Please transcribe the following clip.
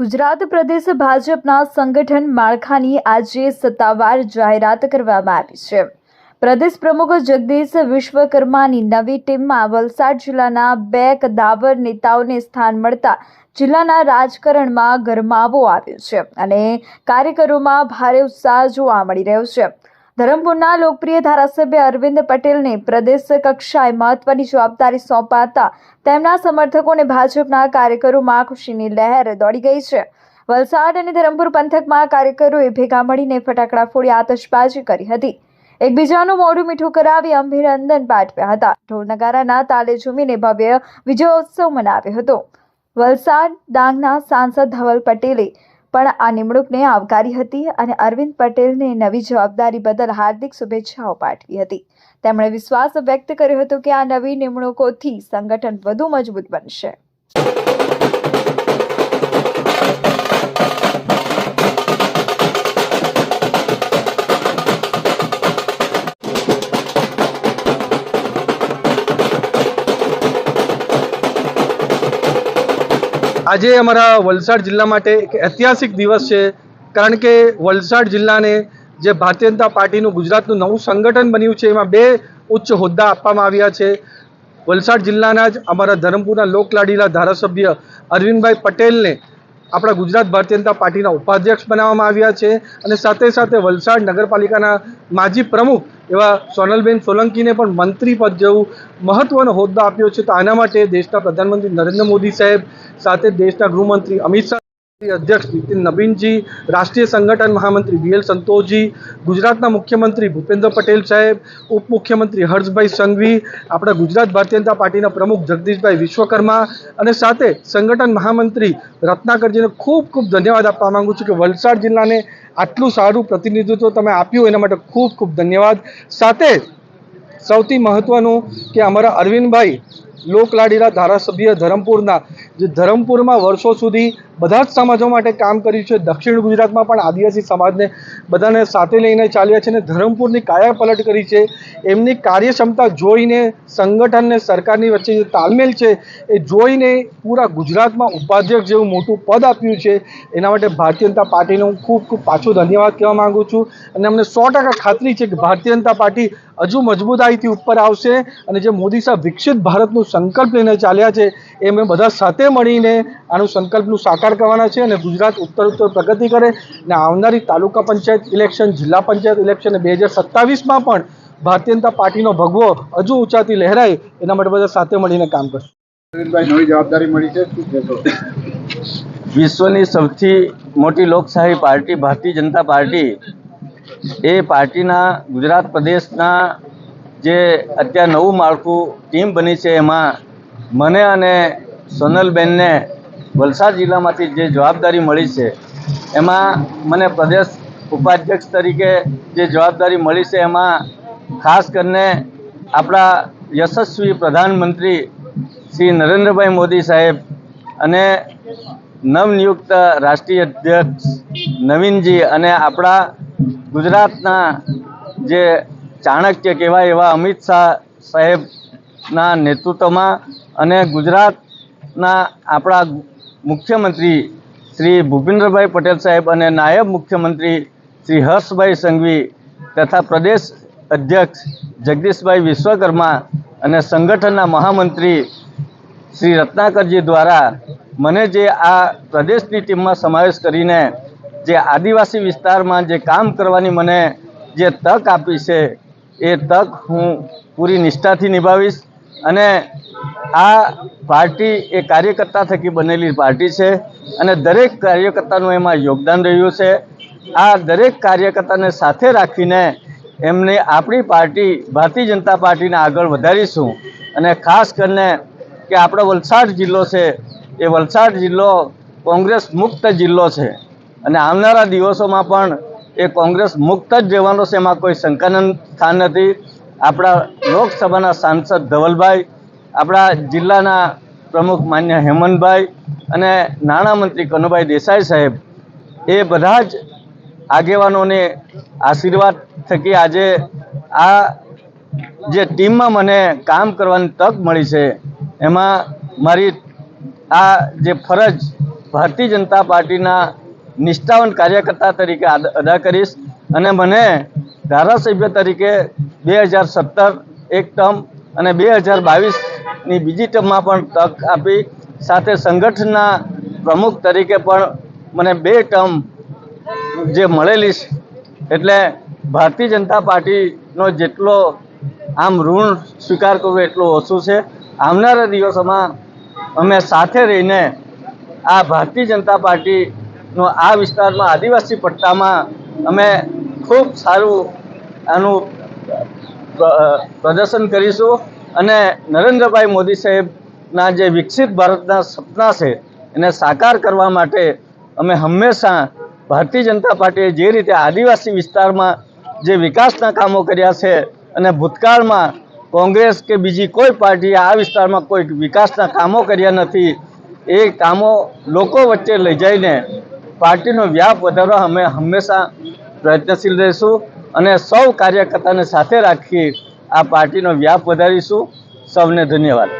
ગુજરાત પ્રદેશ ભાજપના સંગઠન માળખાની આજે સત્તાવાર જાહેરાત કરવામાં આવી છે. પ્રદેશ પ્રમુખ જગદીશ વિશ્વકર્માની નવી ટીમમાં વલસાડ જિલ્લાના બે કદાવર નેતાઓને સ્થાન મળતા જિલ્લાના રાજકારણમાં ગરમાવો આવ્યો છે અને કાર્યકરોમાં ભારે ઉત્સાહ જોવા મળી રહ્યો છે. ધરમપુરના લોકપ્રિય ધારાસભ્ય અરવિંદ પટેલને પ્રદેશ કક્ષાએ મહત્વની જવાબદારી સોંપાતા તેમના સમર્થકોને ભાજપના કાર્યકરોમાં ખુશીની લહેર દોડી ગઈ છે. વલસાડ અને ધરમપુર પંથકમાં કાર્યકરોએ ભેગા મળીને ફટાકડા ફોડી આતશબાજી કરી હતી. એકબીજાનું મોઢું મીઠું કરાવી અભિનંદન પાઠવ્યા હતા. ઢોલ નગારાના તાલે ઝૂમીને ભવ્ય વિજયોત્સવ મનાવ્યો હતો. વલસાડ ડાંગના સાંસદ ધવલ પટેલે પણ આ નિમણૂકને આવકારી હતી અને અરવિંદ પટેલને નવી જવાબદારી બદલ હાર્દિક શુભેચ્છાઓ પાઠવી હતી. તેમણે વિશ્વાસ વ્યક્ત કર્યો હતો કે આ નવી નિમણૂકોથી સંગઠન વધુ મજબૂત બનશે. આજે અમારા વલસાડ જિલ્લા માટે એક ઐતિહાસિક દિવસ છે, કારણ કે વલસાડ જિલ્લાને જે ભારતીય જનતા પાર્ટીનું ગુજરાતનું નવું સંગઠન બન્યું છે, એમાં બે ઉચ્ચ હોદ્દા આપવામાં આવ્યા છે. વલસાડ જિલ્લાના જ અમારા ધરમપુરના લોકલાડીલા ધારાસભ્ય અરવિંદભાઈ પટેલને આપણા ગુજરાત ભારતીય જનતા પાર્ટીના ઉપાધ્યક્ષ બનાવવામાં આવ્યા છે અને સાથે સાથે વલસાડ નગરપાલિકાના માજી પ્રમુખ એવા સોનલબેન સોલંકીને પણ મંત્રી પદ જેવું મહત્વનો હોદ્દો આપ્યો છે. તો આના માટે દેશના પ્રધાનમંત્રી નરેન્દ્ર મોદી સાહેબ, સાથે દેશના ગૃહમંત્રી અમિત શાહ અધ્યક્ષ નીતિન નવીનજી, રાષ્ટ્રીય સંગઠન મહામંત્રી બી એલ સંતોષજી, ગુજરાતના મુખ્યમંત્રી ભૂપેન્દ્ર પટેલ સાહેબ, ઉપમુખ્યમંત્રી હર્ષભાઈ સંઘવી, આપણા ગુજરાત ભારતીય જનતા પાર્ટીના પ્રમુખ જગદીશભાઈ વિશ્વકર્મા અને સાથે સંગઠન મહામંત્રી રત્નાકરજીને ખૂબ ખૂબ ધન્યવાદ આપવા માંગુ છું કે વલસાડ જિલ્લાને આટલું સારું પ્રતિનિધિત્વ તમે આપ્યું, એના માટે ખૂબ ખૂબ ધન્યવાદ. સાથે સૌથી મહત્ત્વનું કે અમારા અરવિંદભાઈ લોકલાડીલા ધારાસભ્ય ધરમપુરના, જે ધરમપુરમાં વર્ષો સુધી બધા જ સમાજો માટે કામ કર્યું છે. દક્ષિણ ગુજરાતમાં પણ આદિવાસી સમાજને બધાને સાથે લઈને ચાલ્યા છે અને ધરમપુરની કાયા પલટ કરી છે. એમની કાર્યક્ષમતા જોઈને સંગઠનને સરકારની વચ્ચે જે તાલમેલ છે એ જોઈને પૂરા ગુજરાતમાં ઉપાધ્યક્ષ જેવું મોટું પદ આપ્યું છે. એના માટે ભારતીય જનતા પાર્ટીનો ખૂબ ખૂબ પાછો ધન્યવાદ કહેવા માગું છું. અને અમને સો ખાતરી છે કે ભારતીય જનતા પાર્ટી હજુ મજબૂતાઈથી ઉપર આવશે અને જે મોદી સાહેબ વિકસિત ભારતનું સંકલ્પ લઈને ચાલ્યા છે એ અમે બધા સાથે મળીને આનું સંકલ્પનું સાકાર કરવાના છે અને ગુજરાત ઉત્તર ઉત્તર પ્રગતિ કરે અને આવનારી તાલુકા પંચાયત ઇલેક્શન જિલ્લા પંચાયત ઇલેક્શન બે હજાર સત્તાવીસમાં પણ ભારતીય જનતા પાર્ટીનો ભગવો હજુ ઊંચાથી લહેરાય એના માટે બધા સાથે મળીને કામ કરશું. નવી જવાબદારી મળી છે? વિશ્વની સૌથી મોટી લોકશાહી પાર્ટી ભારતીય જનતા પાર્ટી એ પાર્ટીના ગુજરાત પ્રદેશના જે અત્યારે નવું માળખું ટીમ બની છે, એમાં મને અને સોનલબેનને વલસાડ જિલ્લામાંથી જે જવાબદારી મળી છે, એમાં મને પ્રદેશ ઉપાધ્યક્ષ તરીકે જે જવાબદારી મળી છે, એમાં ખાસ કરીને આપણા યશસ્વી પ્રધાનમંત્રી શ્રી નરેન્દ્રભાઈ મોદી સાહેબ અને નવનિયુક્ત રાષ્ટ્રીય અધ્યક્ષ નવીનજી અને આપણા ગુજરાતના જે ચાણક્ય કહેવાય એવા અમિત શાહ સાહેબના નેતૃત્વમાં અને ગુજરાતના આપણા મુખ્યમંત્રી શ્રી ભૂપેન્દ્રભાઈ પટેલ સાહેબ અને નાયબ મુખ્યમંત્રી શ્રી હર્ષભાઈ સંઘવી તથા પ્રદેશ અધ્યક્ષ જગદીશભાઈ વિશ્વકર્મા અને સંગઠનના મહામંત્રી શ્રી રત્નાકરજી દ્વારા મને જે આ પ્રદેશની ટીમમાં સમાવેશ કરીને જે આદિવાસી વિસ્તારમાં જે કામ કરવાની મને જે તક આપી છે, એ તક હું પૂરી નિષ્ઠાથી નિભાવીશ. અને આ પાર્ટી એ કાર્યકર્તા થકી બનેલી પાર્ટી છે અને દરેક કાર્યકર્તાનું એમાં યોગદાન રહ્યું છે. આ દરેક કાર્યકર્તાને સાથે રાખીને એમને આપણી પાર્ટી, ભારતીય જનતા પાર્ટીને આગળ વધારીશું. અને ખાસ કરીને કે આપણો વલસાડ જિલ્લો છે, એ વલસાડ જિલ્લો કોંગ્રેસ મુક્ત જિલ્લો છે. અને આવનારા દિવસોમાં પણ એ કોંગ્રેસ મુક્ત જ રહેવાનો છે એમાં કોઈ શંકાનંદ સ્થાન નથી. આપણા લોકસભાના સાંસદ ધવલભાઈ, આપણા જિલ્લાના પ્રમુખ માન્ય હેમંતભાઈ અને નાણામંત્રી કનુભાઈ દેસાઈ સાહેબ, એ બધા જ આગેવાનોને આશીર્વાદ થકી આજે આ જે ટીમમાં મને કામ કરવાની તક મળી છે, એમાં મારી આ જે ફરજ ભારતીય જનતા પાર્ટીના નિષ્ઠાવંત કાર્યકર્તા તરીકે અદા કરીશ. અને મને ધારાસભ્ય તરીકે બે હજાર સત્તર એક ટર્મ અને બે હજાર બાવીસની બીજી ટર્મમાં પણ તક આપી, સાથે સંગઠનના પ્રમુખ તરીકે પણ મને બે ટર્મ જે મળેલી એટલે ભારતીય જનતા પાર્ટીનો જેટલો આમ ઋણ સ્વીકાર કરવો એટલો ઓછું છે. આવનારા દિવસોમાં અમે સાથે રહીને આ ભારતીય જનતા પાર્ટીનો આ વિસ્તારમાં આદિવાસી પટ્ટામાં અમે ખૂબ સારું આનું પ્રદર્શન કરીશું અને નરેન્દ્રભાઈ મોદી સાહેબના જે વિકસિત ભારતના સપના છે, એને સાકાર કરવા માટે અમે હંમેશા ભારતીય જનતા પાર્ટીએ જે રીતે આદિવાસી વિસ્તારમાં જે વિકાસના કામો કર્યા છે અને ભૂતકાળમાં કોંગ્રેસ કે બીજી કોઈ પાર્ટીએ આ વિસ્તારમાં કોઈ વિકાસના કામો કર્યા નથી, એ કામો લોકો વચ્ચે લઈ જઈને પાર્ટીનો વ્યાપ વધારવા અમે હંમેશા પ્રયત્નશીલ રહીશું અને સૌ કાર્યકર્તાને સાથે રાખી આ પાર્ટીનો વ્યાપ વધારીશું. સૌને ધન્યવાદ.